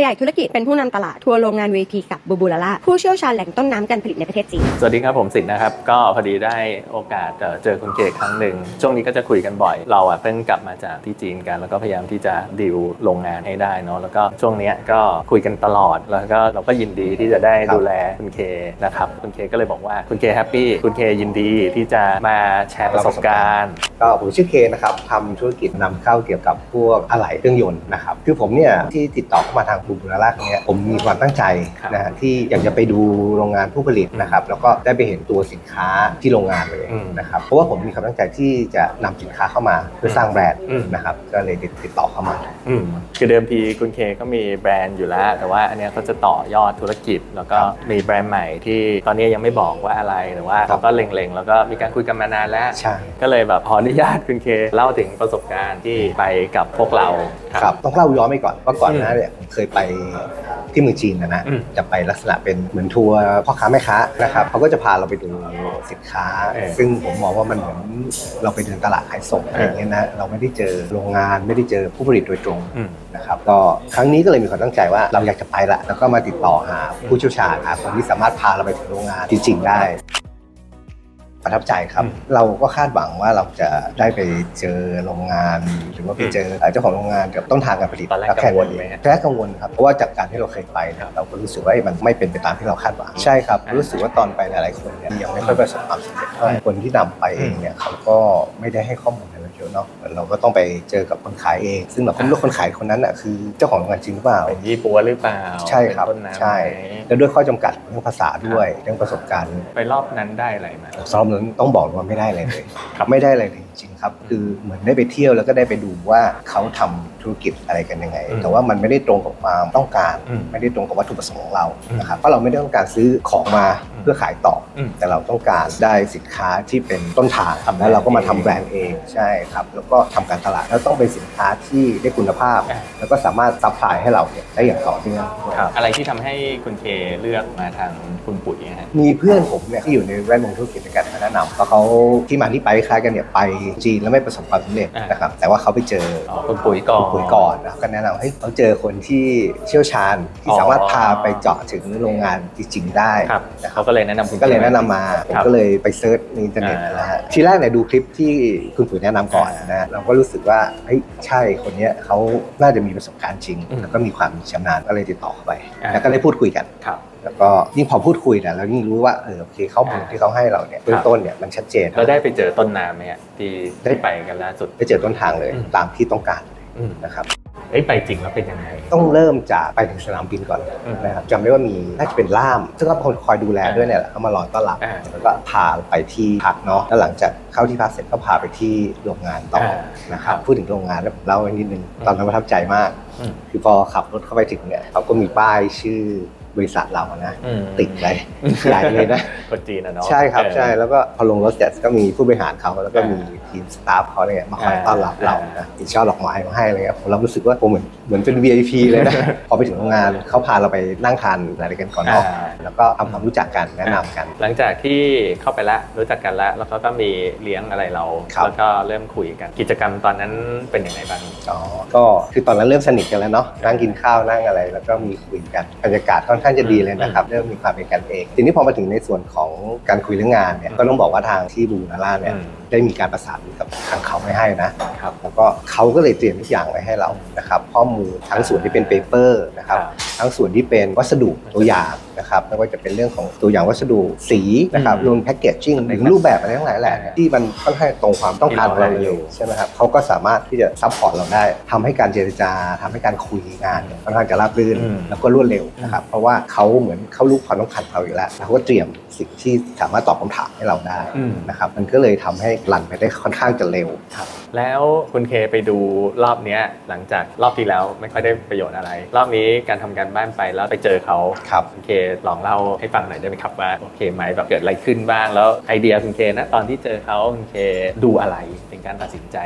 ขยายธุรกิจเป็นผู้นำตลาดทัวร์โรงงาน VP กับบูบูลาล่าผู้เชี่ยวชาญแหล่งต้นน้ำการผลิตในประเทศจีน สวัสดีครับผมสิทธิ์นะครับ ก็พอดีได้โอกาสเอ่อเจอคุณเกศครั้งหนึ่ง ช่วงนี้ก็จะคุยกันบ่อย เราอะเพิ่งกลับมาจากที่จีนกัน แล้วก็พยายามที่จะดีลโรงงานให้ได้เนาะแล้วก็ช่วงเนี้ยก็คุยกันตลอดแล้วก็เราก็ยินดีที่จะได้ครับดูแลคุณเคนะครับคุณเคก็เลยบอกว่าคุณเคแฮปปี้คุณเคยินดีที่จะมาแชร์ประสบการณ์ก็ผมชื่อเคนะครับทำธุรกิจนำเข้าเกี่ยวกับพวกอะไหล่เครื่องยนต์นะครับคือผมเนี่ยที่ติดต่อเข้ามาทางบูบูลาร่าเนี่ยผมมีความตั้งใจครับนะฮะที่อยากจะไปดูโรงงานผู้ผลิตนะครับแล้วก็ได้ไปเห็นตัวสินค้าที่โรงงานเลยอืมนะครับเพราะว่าผมมีความตั้งใจที่จะนำสินค้าเข้ามาเพื่อสร้างแบรนด์อืมนะครับก็เลยติดต่อเข้ามาอืมคือเดิมทีคุณเคก็มีแบรนด์อยู่แล้ว แต่ว่าอันเนี้ยเขาจะต่อยอดธุรกิจ แล้วก็ครับมีแบรนด์ใหม่ที่ตอนนี้ยังไม่บอกว่าอะไรแต่ว่าครับเขาก็เล็งๆ แล้วก็มีการคุยกันมานานแล้วใช่ก็เลยแบบขออนุญาตคุณเคเล่าถึงประสบการณ์ที่ไปกับพวกเราครับต้องเล่าย้อนไปก่อนว่าก่อนหน้าเนี่ยผมเคยไปที่เมืองจีนนะนะอืมจะไปลักษณะเป็นเหมือนทัวร์พ่อค้าแม่ค้านะครับเขาก็จะพาเราไปดูสินค้า เออซึ่งผมมองว่ามันเหมือนเราไปเดินตลาดขายส่งอะไรอย่างเงี้ยนะเราไม่ได้เจอโรงงาน ไม่ได้เจอผู้ผลิตโดยตรง อืม นะครับก็ครั้งนี้ก็เลยมีความตั้งใจว่าเราอยากจะไปละแล้วก็มาติดต่อหาผู้เชี่ยวชาญหาคนที่สามารถพาเราไปถึงโรงงานจริงๆได้ ประทับใจครับอืมเราก็คาดหวังว่าเราจะได้ไปเจอโรงงาน หรือว่าไปเจอเจ้าของโรงงานกับต้นทางการผลิตตอนแรกล้วค่กังวลไหมฮะแรกกังวลครับเพราะว่าจากการที่เราเคยไปเนี่ยเราก็รู้สึกว่ามันไม่เป็นไปตามที่เราคาดหวังใช่ครับอ่ารู้รู้สึกว่าตอนไปหลายๆคนเนี่ยยังไม่ค่อยประสบความสำเร็จเท่าไหร่คนที่นำไปเองเนี่ยเขาก็ไม่ได้ให้ข้อมูลอะไร เยอะเนาะเราก็ต้องไปเจอกับคนขายเอง ซึ่งเราก็ไม่รู้ว่าคนขายคนนั้นอะคือเจ้าของโรงงานจริงหรือเปล่าเป็นยี่ปัวหรือเปล่าใช่ครับเป็นต้นน้ำใช่ไหมแล้วด้วยข้อจำกัดเรื่องภาษาด้วยเรื่องประสบการณ์ ไปรอบนั้นได้อะไรมาสำหรับนั้นต้องบอกว่าไม่ได้อะไรเลยครับไม่ได้อะไรเลย จริงๆครับ คือเหมือนได้ไปเที่ยวแล้วก็ได้ไปดูว่าเขาทำธุรกิจอะไรกันยังไงอืมแต่ว่ามันไม่ได้ตรงกับความต้องการอืมไม่ได้ตรงกับวัตถุประสงค์ของเราอืมนะครับเพราะเราไม่ได้ต้องการซื้อของมาอืมเพื่อขายต่ออมแต่เราต้องการได้สินค้าที่เป็นต้นทางทำแบรนด์แล้วเราก็มาทำเองแบรนด์เองใช่ครับ แล้วก็ทำการตลาดแล้วต้องเป็นสินค้าที่ได้คุณภาพอ่าแล้วก็สามารถซัพพลายให้เราเนี่ยได้อย่างต่อเนื่องด้วยอะไรที่ทำให้คุณเคเลือกมาทางคุณปุ๋ยฮะมีเพื่อนผมเนี่ยที่อยู่ในแวดวงธุรกิจในการแนะนำเพราะเขาที่มาที่ไปคล้ายกันเนี่ยไปจีนแล้วไม่ประสบความสำเร็จอ่านนะครับแต่ว่าเขาไปเจออ๋อคุณปุ๋ยก่อนคุณปุ๋ยก่อนนะก็แนะนำให้เขาเจอคนที่เชี่ยวชาญที่อ๋อสามารถพาไปเจาะถึงโรงงานจริง ๆ ได้ครับนะครัเขาบก็เลยแนะนำคุณก็เลยแนะนำมาผมครับก็เลยไปเซิร์ชในอินเทอร์เน็ตอ่านนะฮะทีแรกเนี่ยดูคลิปที่คุณปุ๋ยแนะนำก่อนนะฮะเราก็รู้สึกว่าเฮ้ยใช่คนเนี้ยเขาน่าจะมีประสบการณ์จริงอืมแล้วก็มีความชำนาญก็เลยติดต่อเข้าไปอ่าแล้วก็ได้พูดคุยกันครับ แล้วก็ยิ่งพอพูดคุยเนี่ยเรายิ่งรู้ว่าเออโอเคข้อมูลที่เขาให้เราเนี่ยเบื้องต้นเนี่ยมันชัดเจนแล้วได้ไปเจอต้นน้ำไหมฮะที่ได้ได้ไปกันล่าสุดได้เจอต้นทางเลยอืมตามที่ต้องการเลยอืมนะครับเอ้ยไปจริงแล้วเป็นยังไง ต้องเริ่มจากไปถึงสนามบินก่อนอืมนะครับจำได้ว่ามีน่าจะเป็นล่าม ซึ่งก็เป็นคนคอยดูแลด้วยเนี่ยแหละเขามารอต้อนรับอ่าแล้วก็พาไปที่พักเนาะแล้วหลังจากเข้าที่พักเสร็จก็พาไปที่โรงงานต่ออ่านะครับพูดถึงโรงงานแล้วผมเล่าไว้นิดนึงตอนนั้นประทับใจมากอืมคือพอขับรถเข้าไปถึงเนี่ยเขาก็มีป้ายชื่อ บริษัทเราอะนะอืมติดเลยใหญ่เลยนะ คนจีนอะเนาะใช่ครับเออใช่แล้วก็พอลงรถเสร็จก็มีผู้บริหารเขาแล้วก็อ่ามีมีทีมสตาฟเขาเนี่ยมาคอยอ่าต้อนรับเราอ่านะมีช่อดอกไม้มาให้อะไรเงี้ยผมเรารู้สึกว่าผมเหมือนเหมือนเป็น VIP เลยนะ พอไปถึงโรงงานเขาพาเราไปนั่งทานอะไรกันก่อนเนาะอ่า แล้วก็ทำความรู้จักกันแนะนำกัน หลังจากที่เข้าไปแล้วรู้จักกันแล้ว แล้วเขาก็มีเลี้ยงอะไรเรา ครับ แล้วก็เริ่มคุยกัน กิจกรรมตอนนั้นเป็นยังไงบ้าง อ๋อก็คือตอนนั้นเริ่มสนิทกันแล้วเนาะนั่งกินข้าวนั่งอะไร แล้วก็มีคุยกันบรรยากาศค่อนข้างจะดีเลยนะครับเริ่มมีความเป็นกันเอง ทีนี้พอมาถึงในส่วนของการคุยเรื่องงานเนี่ยก็ต้องบอกว่าทางที่บูนาร่าเนี่ยอืมได้มีการประสานกับทางเขาไม่ให้นะครับแล้วก็เขาก็เลยเตรียมทุกอย่างไว้ให้เรานะครับข้อมูลทั้งส่วนที่เป็นเปเปอร์นะครับครับทั้งส่วนที่เป็นวัสดุตัวอย่างนะครับไม่ว่าจะเป็นเรื่องของตัวอย่างวัสดุสีนะครับอืมรวมแพ็กเกจจิ้งหรือรูปแบบอะไรทั้งหลายแหละเนี่ยที่มันค่อนข้างตรงความต้องการของเราที่เราเลอยู่ยใช่ไหมครับเขาก็สามารถที่จะซัพพอร์ตเราได้ทำให้การเจรจาทำให้การคุยงานเนี่ยค่อนข้างจะราบรื่นอืมแล้วก็รวดเร็วนะครับเพราะว่าเขาเหมือนเขารู้ความต้องการเราอยู่แล้วเขาก็เตรียมสิ่งที่สามารถตอบคำถามให้เราได้อืมนะครับมันก็เลยทำให้รันไปได้ค่อนข้างจะเร็วแล้วคุณเคไปดูรอบเนี้ยหลังจากรอบที่แล้วไม่ค่อยได้ประโยชน์อะไร รอบนี้การทำการบ้านไปแล้วไปเจอเขาครับคุณเคลองเล่าให้ฟังหน่อยได้ไหมครับว่าโอเคไหมแบบเกิดอะไรขึ้นบ้าง แล้วไอเดียคุณเคนะตอนที่เจอเขาคุณเคดูอะไรเป็นการตัดสินใจ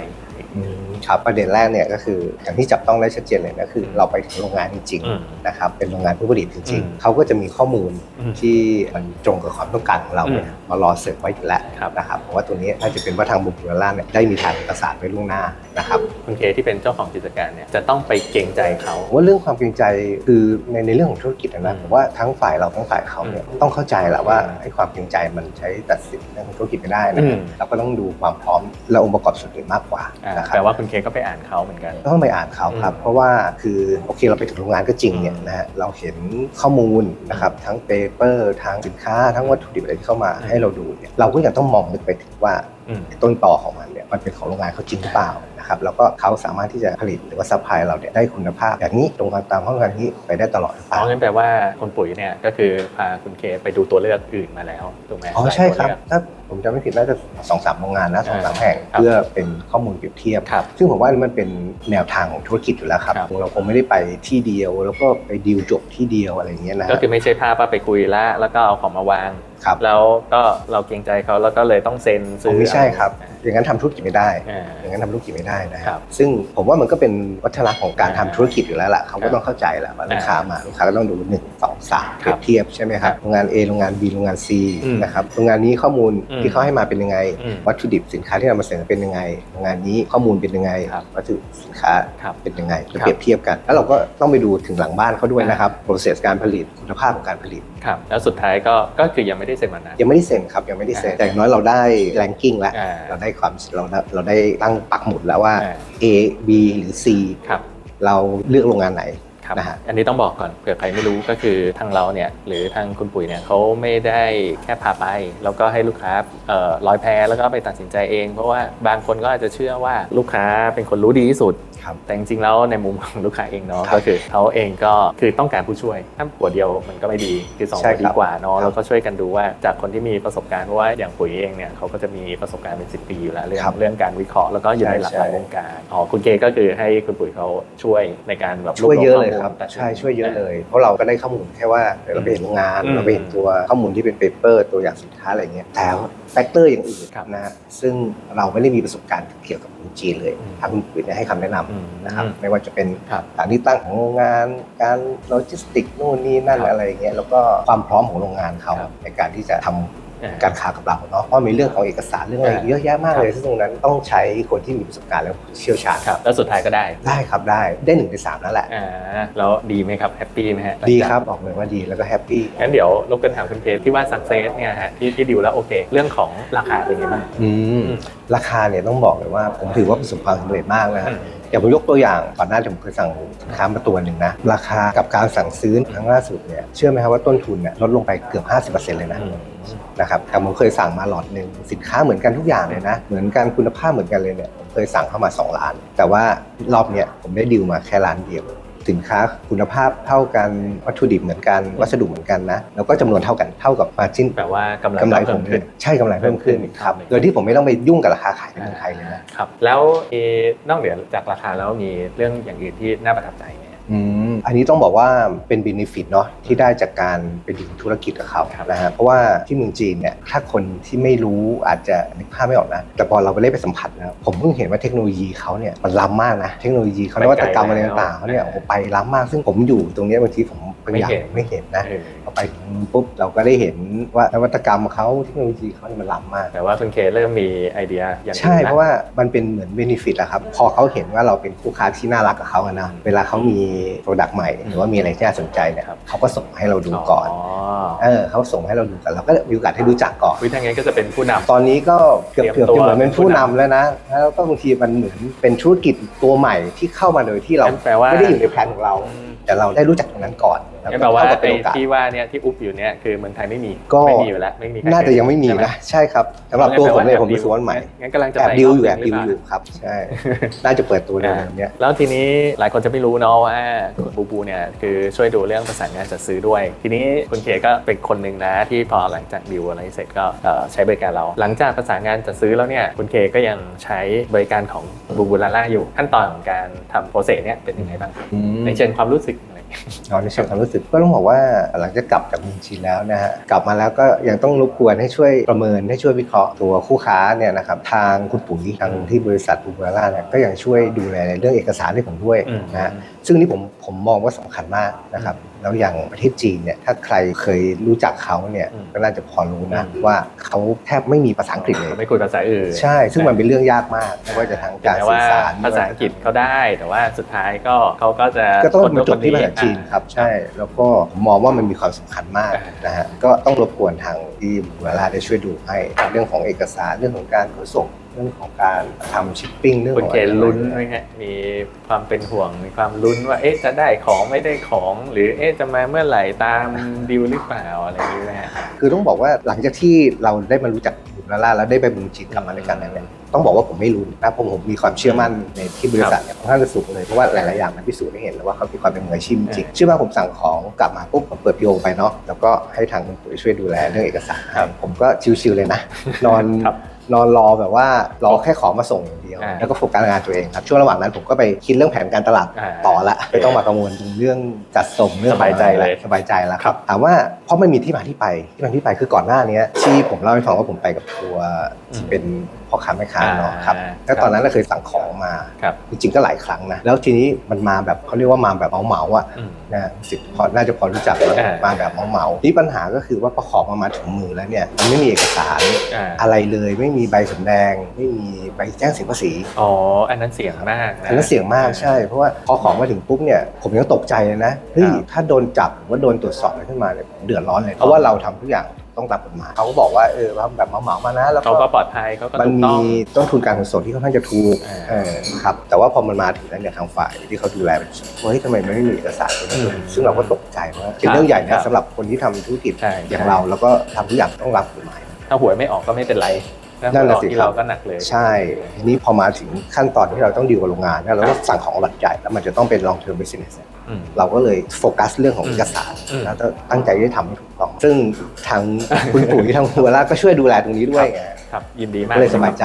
อืม ครับประเด็นแรกเนี่ยก็คืออย่างที่จับต้องได้ชัดเจนเลยก็คือ เราไปถึงโรงงานจริงอืมๆนะครับเป็นโรงงานผู้ผลิตจริงอืมๆเขาก็จะมีข้อมูลอืมที่มันตรงกับความต้องการของเราเนี่ยอืมมารอเสิร์ฟไว้อยู่แล้วครับนะครับเพราะว่าตัวนี้น่าจะเป็นว่าทางบุคคลล่างเนี่ยได้มีทางเอกสารไว้ล่วงหน้านะครับคุณเคที่เป็นเจ้าของกิจการเนี่ยจะต้องไปเกรงใจเขาผมว่าเรื่องความเกรงใจคือในในเรื่องของธุรกิจนะนะอืมผมว่าทั้งฝ่ายเราทั้งฝ่ายเขาเนี่ยอืมต้องเข้าใจแหละว่าไอ้ความเกรงใจมันใช้ตัดสินเรื่องของธุรกิจไม่ได้นะอืมเราก็ต้องดูความพร้อมและองค์ประกอบส่วนอื่นมากกว่าอ่านะครับแปลว่าคุณเคก็ไปอ่านเขาเหมือนกัน ต้องไปอ่านเขาครับอืมเพราะว่าคือโอเคเราไปถึงโรงงานก็จริงเนี่ยนะฮะเราเห็นข้อมูลนะครับทั้งเปเปอร์ทั้งสินค้าทั้งวัตถุดิบอะไรที่เข้ามาอืมให้เราดูเนี่ยเราก็ยังต้องมองลึกไปถึงว่าอืมต้นต่อของมันเนี่ยมันเป็นของโรงงานเขาจริงหรือเปล่านะครับแล้วก็เขาสามารถที่จะผลิตหรือว่าซัพพลายเราเนี่ยได้คุณภาพอย่างนี้ตรงตามข้อการนี้ไปได้ตลอดหรือเปอ๋ล่าองั้นแปลว่าคุณปุ๋ยเนี่ยก็คือพาคุณเคไปดูตัวเลือกอื่นมาแล้วถูกไหมอ๋อหลายใช่ครับตัวเลือกถ้า ผมจำไม่ผิดน่าจะสองสามโรงงานนะสองสามอ่าแห่งครับเพื่อเป็นข้อมูลเปรียบเทียบครับซึ่งผมว่ามันเป็นแนวทางของธุรกิจอยู่แล้วครับครับ เราคงไม่ได้ไปที่เดียว แล้วก็ไปดีลจบที่เดียวอะไรอย่างเงี้ยนะก็คือไม่ใช่ภาพว่าไปคุยแล้วแล้วก็เอาของมาวางครับแล้วก็เราเกรงใจเขาแล้วก็เลยต้องเซ็นผซื้มอไม่ใช่ครับอย่างนั้นทำธุรกิจไม่ได้อ่าอย่างนั้นทำธุรกิจไม่ได้นะครับ ซึ่งผมว่ามันก็เป็นวัฒนธรรมของการทำธุรกิจอยู่แล้วล่ะเขาก็ต้องเข้าใจแหละว่าลูกค้ามาลูกค้าก็ต้องดูหนึ่งสองสามเปครัรีบยบเทียบใช่ไหมครัครับบโรงงาน A โรงงาน B โรงงาน C อืมนะครับโรงงานนี้ข้อมูลอืมที่เขาให้มาเป็นยังไงอืมวัตถุดิบสินค้าที่เรามาเสนอเป็นยังไงโรงงานนี้ข้อมูลเป็นยังไงครับวัตถุสินค้าครับเป็นยังไงครับเปรียบเทียบกัน แล้วเราก็ต้องไปดูถึงหลังบ้านเขาด้วยนะครับ process การผลิตคุณภาพของการผลิตครับแล้วสุดท้ายก็ก็คือยังไม่ได้เซ็นวันนั้นยังไม่ได้เซ็นครับยังไม่ได้เซ็นอ่าแต่อย่างน้อยเราได้ ranking แล้วอ่าเราได้ความเราได้เราได้ตั้งปักหมุดแล้วว่าอ่า A B หรือ C ครับเราเลือกโรงงานไหน ครับนะฮะ อันนี้ต้องบอกก่อนเผื่อใครไม่รู้ก็คือทางเราเนี่ยหรือทางคุณปุ๋ยเนี่ยเขาไม่ได้แค่พาไป แล้วก็ให้ลูกค้าเอ่อลอยแพแล้วก็ไปตัดสินใจเอง เพราะว่าบางคนก็อาจจะเชื่อว่าลูกค้าเป็นคนรู้ดีที่สุด ครับแต่จริงๆแล้วในมุมของลูกค้าเองเนาะครับก็คือเขาเองก็คือต้องการผู้ช่วยถ้าหัวเดียวมันก็ไม่ดีคือสองใช่หัวครับดีกว่าเนาะครับแล้วก็ช่วยกันดูว่าจากคนที่มีประสบการณ์เพราะว่าอย่างปุ๋ยเองเนี่ยเขาก็จะมีประสบการณ์เป็นสิปีอยู่แล้วเรื่องครับเรื่องการวิเคราะห์แล้วก็อยู่ในหลักใช่หลายวงการอ๋อคุณเกก็คือให้คุณปุ๋ยเขาช่วยในการแบบรช่วยเยอะเลยวครับข้มูตัดสินใช่ช่วยเยอะเลย เพราะเราก็ได้ข้อมูลแค่ว่าเดี๋ยวเราไปเห็นโรงงานอืมเราไปเห็นตัวข้อมูลที่เป็นเปเปอร์ตัวอย่างสินค้าอะไรเงี้ยแต่ แฟกเตอร์อย่างอื่นครับนะฮะซึ่งเราไม่ได้มีประสบการณ์เกี่ยวกับเมืองจีนเลยอืมทางคุณปุ๋ยเนี่ยให้คำแนะนอืมำนะครับไม่ว่าจะเป็นครับสถานที่ตั้งของโรงงาน การโลจิสติกนู่นนี่นั่นครับอะไรเงี้ยแล้วก็ความพร้อมของโรงงานเขาครับในการที่จะทำอ่า การค้ากับเราเนาะเพราะมีเรื่องของเอกสารเรื่องอะไรอ่าเยอะแยะมากครับเลยซึ่งตรงนั้นต้องใช้คนที่มีประสบการณ์และเชี่ยวชาญครับแล้วสุดท้ายก็ได้ได้ครับได้ได้หนึ่งในสามนั่นแหละอ่าแล้วดีไหมครับแฮปปี้ไหมฮะดีครับบอกเลยว่าดีแล้วก็แฮปปี้งั้นเดี๋ยวรบกวนถามคุณเพที่ว่าสักเซสเนี่ยฮะที่ที่ดิวแล้วโอเค เรื่องของราคาเป็นไงบ้างอืมราคาเนี่ยต้องบอกเลยว่าผมถือว่าประสบความสำเร็จมากนะฮะ อย่างผมยกตัวอย่างก่อนหน้าผมเคยสั่งสินค้ามาตัวหนึ่งนะ ราคากับการสั่งซื้อครั้งล่าสุดเนี่ยเชื่อไหมครับว่าต้นทุนเนี่ยลดลงไปเกือบ 50%เลยนะนะครับแต่ผมเคยสั่งมาหลอดหนึ่งสินค้าเหมือนกันทุกอย่างเลยนะ เหมือนกันคุณภาพเหมือนกันเลยเนี่ยผมเคยสั่งเข้ามา 2 ล้าน แต่ว่ารอบเนี้ยผมได้ดิวมาแค่ล้านเดียว สินค้าคุณภาพเท่ากันวัตถุดิบเหมือนกันวัสดุเหมือนกันนะแล้วก็จำนวนเท่ากันเท่ากับมาจิ้นแปลว่ากำไรกำไรเพิ่ผมมขึ้ขึ้นนใช่กำไรเพิ่มขึ้นครับครับโดยที่ผมไม่ต้องไปยุ่งกับราคาขายในเมืองไทยเลยนะครับ แล้วเอ่อนอกเหนือจากราคาแล้วมีเรื่องอย่างอื่นที่น่าประทับใจไหม อืม อันนี้ต้องบอกว่าเป็นเบนฟิตเนาะที่ได้จากการไปดึงธุรกิจกับเขาครับนะฮะเพราะว่าที่เมืองจีนเนี่ยถ้าคนที่ไม่รู้อาจจะนึกภาพไม่ออกนะ แต่พอเราไปเล่นไปสัมผัสนะผมเพิ่งเห็นว่าเทคโนโลยีเขาเนี่ยมันล้ำมากนะเทคโนโลยีเขานวัตกรรมอะไรต่างๆเขาเนี่ยโอ้โหไปล้ำมากซึ่งผมอยู่ตรงเนี้ยบางทีผม บางอย่างไม่เห็นนะเออพอไปถึงปุ๊บเราก็ได้เห็นว่านวัตกรรมเขาเทคโนโลยีเขาเนี่ยมันล้ำมาก แต่ว่าคุณเคเริ่มมีไอเดียอย่างอื่นใช่ลเพราะว่ามันเป็นเหมือนเบนฟิตอะครับพอเขาเห็นว่าเราเป็นคู่ค้าที่น่ารักกับเขาอะนะเวลาเขามีโปรดักต์ใหม่หรือว่ามีอะไรที่น่าสนใจเนี่ยครับเขาก็ส่งให้เราดูก่อนอ๋อเออเขาส่งให้เราดูก่อนเราก็มีโอกาสให้รู้จักก่อนวิธีงั้นก็จะเป็นผู้นำตอนนี้ก็เกือบเตรีเกืยอมบตัวจะเหมือนเป็นผู้นำแล้วนะแล้วก็บางทีมันเหมือนเป็นธุรกิจตัวใหม่ที่เข้ามาโดยที่เรางั้นแปลว่าไม่ได้อยู่ในแผนของเรา แต่เราได้รู้จักตรงนั้นก่อนก็แปลว่าเท่ากับเป็ไอ้นโอกาสที่ว่าเนี่ยที่อุบอยู่เนี่ยคือเมืองไทยไม่มีก็ไม่มีอยู่แล้วไม่มีใครน่าจะยังไม่มีใช่หนะใช่ครับสำหรับตัวผมเนี่ยผมแปลรู้สึกว่ามันใหม่งั้นกำลังจะแอบไปดิวอยู่รแอบหดินึ่วงหอรืยู่เปล่าครับใช่น่าจะเปิดตัวในเดือนเนี้ยแล้วทีนี้หลายคนจะไม่รู้เนาะว่าคุณบูบูเนี่ยคือช่วยดูเรื่องประสานงานจัดซื้อด้วย ทีนี้คุณเคก็เป็นคนหนึ่งนะที่พอหลังจากดิวอะไรเสร็จก็เอ่อใช้บริการเรา หลังจากประสานงานจัดซื้อแล้วเนี่ยคุณเคก็ยังใช้บริการของบูบูลาล่าอยู่ขั้นตอนของการทำโปรเซสเนี่ยเป็นยังไงบ้างครับอืมในเชิงความรู้สึก อะไรเอาในเชิงความรู้สึกก็ต้องบอกว่าหลังจากกลับจากเมืองจีนแล้วนะฮะกลับมาแล้วก็ยังต้องรบกวนให้ช่วยประเมินให้ช่วยวิเคราะห์ตัวคู่ค้าเนี่ยนะครับทางคุณปุ๋ยทางที่บริษัทบูบาร่าเนี่ยก็ยังช่วยดูแลในเรื่องเอกสารให้ผมด้วยอืมนะฮะซึ่งนี่ผมผมมองว่าสำคัญมากนะครับ แล้วอย่างประเทศจีนเนี่ยถ้าใครเคยรู้จักเขาเนี่ยอืมก็น่าจะพอรู้นะอืม ว่าเขาแทบไม่มีภาษาอังกฤษเลย ไม่คุยภาษาอื่นใช่ ซึ่งมันเป็นเรื่องยากมากไม่ว่าจะทางการแต่สื่ว่าอสาร ภาษาอังกฤษเขาได้ แต่ว่าสุดท้ายก็เขาก็จะก็ต้องคนมาจบที่ภาษาจีนอ่ครับ ใช่ แล้วก็ผมมองว่ามันมีความสำคัญมากอ่านนะฮะ ก็ต้องรบกวนทางที่เวลาได้ช่วยดูให้ เรื่องของเอกสารเรื่องของการขนส่ง เรื่องของการทำชิปปิ้งเรื่องคุขณองเกณฑ์ลุ้นไหมฮะมีความเป็นห่วงมีความลุ้นว่าเอ๊ะจะได้ของไม่ได้ของ หรือเอ๊ะจะมาเมื่อไหร่ตามดีลหรือเปล่าอะไรอย่างนี้นะฮะคือต้องบอกว่าหลังจากที่เราได้มารู้จักบุลาล่าแล้วได้ไปเมืองจีนกลับมาในการนั้นเนี่ยต้องบอกว่าผมไม่รู้นะผมผมมีความเชื่อมั่นในที่บริษัทเนี่ยค่อนข้างจะสูงเลยเพราะว่าหลายๆอย่างมันพิสูจน์ให้เห็นแล้วว่าเขามีความเป็นมืออาชีพจริงๆเชื่อว่าผมสั่งของกลับมาปุ๊บผมเปิดพีโอไปเนาะแล้วก็ให้ทางคุณปุ๋ยช่วยดูแลเรื่องเอกสารครับผมก็ชิวๆเลยนะนอนครับ นอนรอแบบว่ารอแค่ของมาส่งอย่างเดียว อ่าแล้วก็โฟกัสงานตัวเองครับช่วงระหว่างนั้นผมก็ไปคิดเรื่องแผนการตลาดอ่าต่อละไม่ต้องมากังวลถึงเรื่องจัดส่งเรื่องสบายใจเลย สบายใจแล้วครับถามว่าเพราะมันมีที่มาที่ไปที่มาที่ไปคือก่อนหน้านี้ที่ผมเล่าให้ฟังว่าผมไปกับทัวร์ที่เป็นพ่อค้าแม่ค้าเนาะครับอ่าแล้วตอนนั้นเราเคยสั่งของมา ครับจริงๆก็หลายครั้งนะแล้วทีนี้มันมาแบบเขาเรียกว่ามาแบบเหมาๆอะ อืม นะสิพอน่าจะพอรู้จักแล้วอ่ามาแบบเหมาๆนี่ปัญหาก็คือว่าพอของมามาถึงมือแล้วเนี่ยมันไม่มีเอกสารอ่า อะไรเลยไม่มีใบสำแดง ไม่มีใบแจ้งเสียภาษีอ๋อ อันนั้นเสี่ยงมากนะอันนั้นเสี่ยงมากใช่ เพราะว่าพอของมาถึงปุ๊บเนี่ยผมยังตกใจเลยนะเฮ้ยครับถ้าโดนจับหรือว่าโดนตรวจสอบอะไรขึ้นมาเนี่ยผมเดือดร้อนเลยเพราะว่าเราทำทุกอย่างต้องตามกฎหมายเขาก็บอกว่าเออว่าแบบเหมาๆมานะแล้วเขาก็ปลอดภัยเขาก็มันถูกมีต้องต้นทุนการขนส่งที่ค่อนข้างจะถูกอ่าเออครับแต่ว่าพอมันมาถึงแล้วเนี่ยทางฝ่ายที่เขาดูแลมันเฮ้ยทำไมมันไม่มีเอกสารตรงนี้อืมซึ่งเราก็ตกใจว่าเป็นเรื่องใหญ่ครันะบสำหรับคนที่ทำธุรกิจใช่อย่างเรา แล้วก็ทำทุกอย่างต้องรับกฎหมายถ้าหวยไม่ออกก็ไม่เป็นไร ถ้าหนั่วยนอน่ะอกสิที่ครับเราก็หนักเลย ใช่ทีนี้พอมาถึงขั้นตอนที่เราต้องดีลกับโรงงานเนี่ยเราก็สั่งของหลักใหญ่แล้วมันจะต้องเป็น long term business เนี่ยอืมเราก็เลยโฟกัสเรื่องของเอกสารอืมแล้วก็ตั้งใจที่จะทำให้ถูกต้อง ซึ่งทางคุณปุ๋ยทางหัวล่าก็ช่วยดูแลตรงนี้ด้วยไง ครับยินดีมากก็เลยสบายใจ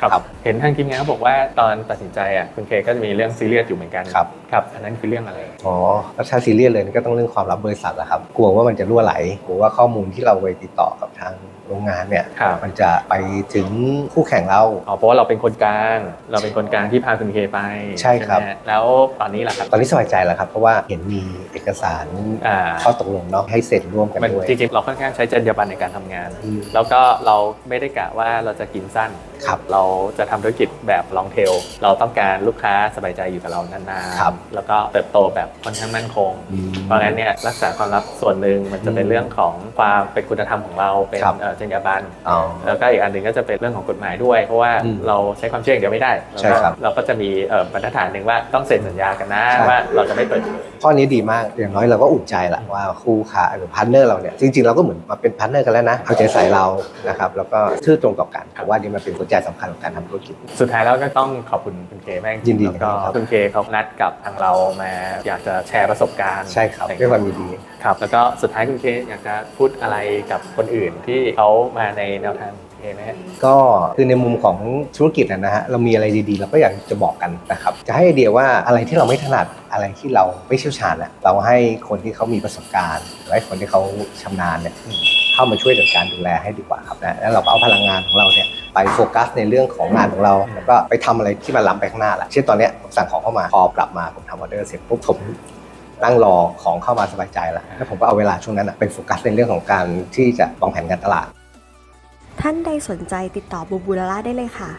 ครับครับ เห็นทางทีมงานเขาบอกว่าตอนตัดสินใจอะคุณเคก็จะมีเรื่องซีเรียสอยู่เหมือนกันครับครับอันนั้นคือเรื่องอะไรอ๋อแล้วถ้าซีเรียสเลยก็ต้องเรื่องความลับบริษัทแหละครับกลัวว่ามันจะรั่วไหลกลัวว่าข้อมูลที่เราไปติดต่อกับทางโรงงานเนี่ยครับมันจะไปถึงคู่แข่งเราอ๋อเพราะว่าเราเป็นคนกลาง เราเป็นคนกลางที่พาคุณเคไป ใช่ครับไหมฮะแล้วตอนนี้ล่ะครับ ตอนนี้สบายใจแล้วครับ เพราะว่าเห็นมีเอกสารอ่าข้อตกลงเนาะให้เซ็นร่วมกันมันด้วยจริงๆเราค่อนข้างใช้จรรยาบรรณในการทำงานอืมแล้วก็เราไม่ได้กะว่าเราจะกินสั้นครับเราจะทำธุรกิจแบบลองเทลเราต้องการลูกค้าสบายใจอยู่กับเรานานครับๆแล้วก็เติบโตแบบค่อนข้างมั่นคง อืม เพราะงั้นเนี่ยรักษาความลับส่วนหนึ่งมันจะเป็นอืมเรื่องของความเป็นคุณธรรมของเราเป็นครับ เอ่อจรรยาบรรณ อ๋อ แล้วก็อีกอันหนึ่งก็จะเป็นเรื่องของกฎหมายด้วย เพราะว่าอืมเราใช้ความเชื่ออย่างเดียวไม่ได้ใช่ครับเราก็จะมีเอ่อบรรทัดฐานหนึ่งว่าต้องเซ็นสัญญากันนะใช่ ว่าเราจะไม่เปิดเผย ข้อนี้ดีมากอย่างน้อยเราก็อุ่นใจละว่าคู่ค้าหรือพาร์ทเนอร์เราเนี่ยจริงๆเราก็เหมือนมาเป็นพาร์ทเนอร์กันแล้วนะเอาใจใส่เรานะครับแล้วก็ซื่อตรงต่อกันผมว่านี่มันเป็นหัวใจสำคัญของการทำธุรกิจ สุดท้ายแล้วก็ต้องขอบคุณคุณเคแม่งยินดีแล้วก็ครับคุณเคเขานัดกับทางเรามาอยากจะแชร์ประสบการณ์ใช่ครับอะได้วยความยินดีครับแล้วก็สุดท้ายคุณเคอยากจะพูดอะไรกับคนอื่นที่เขามาในแนวทางของเคไหมฮะก็คือในมุมของธุรกิจนะนะฮะเรามีอะไรดีๆ เราก็อยากจะบอกกันนะครับจะให้ไอเดียว่าอะไรที่เราไม่ถนัดอะไรที่เราไม่เชี่ยวชาญน่ะเราให้คนที่เขามีประสบการณ์หรือให้คนที่เขาชำนาญเนี่ย เข้ามาช่วยจัดการดูแลให้ดีกว่าครับนะแล้วเราก็เอาพลังงานของเราเนี่ยไปโฟกัสในเรื่องของงานของเราแล้วก็ไปทำอะไรที่มันล้ำไปข้างหน้าแหละเช่นตอนนี้ผมสั่งของเข้ามาพอกลับมาผมทำออเดอร์เสร็จปุ๊บผมนั่งรอของเข้ามาสบายใจแล้วแล้วผมก็เอาเวลาช่วงนั้นไปโฟกัสในเรื่องของการที่จะวางแผนการตลาด ท่านใดสนใจติดต่อบูบูลาร่าได้เลยค่ะ